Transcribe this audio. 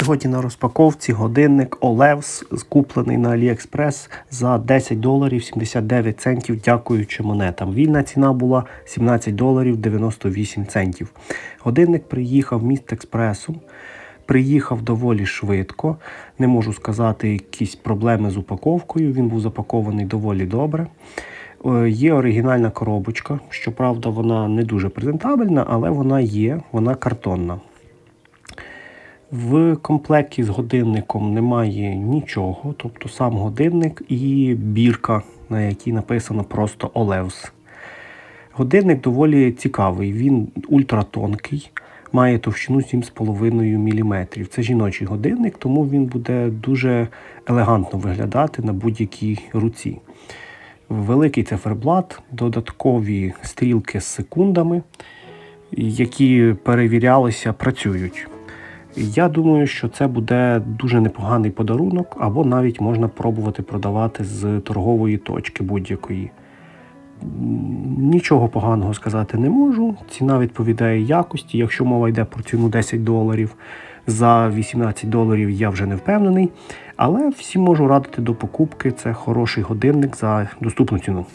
Сьогодні на розпаковці годинник Олевс, куплений на AliExpress за 10 доларів 79 центів, дякуючи монетам. Вільна ціна була 17 доларів 98 центів. Годинник приїхав міст експресом. Приїхав доволі швидко. Не можу сказати, якісь проблеми з упаковкою. Він був запакований доволі добре. Е, Є оригінальна коробочка. Щоправда, вона не дуже презентабельна, але вона є, вона картонна. В комплекті з годинником немає нічого, тобто сам годинник і бірка, на якій написано просто Олевс. Годинник доволі цікавий, він ультратонкий, має товщину 7,5 мм. Це жіночий годинник, тому він буде дуже елегантно виглядати на будь-якій руці. Великий циферблат, додаткові стрілки з секундами, які перевірялися, працюють. Я думаю, що це буде дуже непоганий подарунок, або навіть можна пробувати продавати з торгової точки будь-якої. Нічого поганого сказати не можу. Ціна відповідає якості. Якщо мова йде про ціну 10 доларів, за 18 доларів я вже не впевнений. Але всім можу радити до покупки. Це хороший годинник за доступну ціну.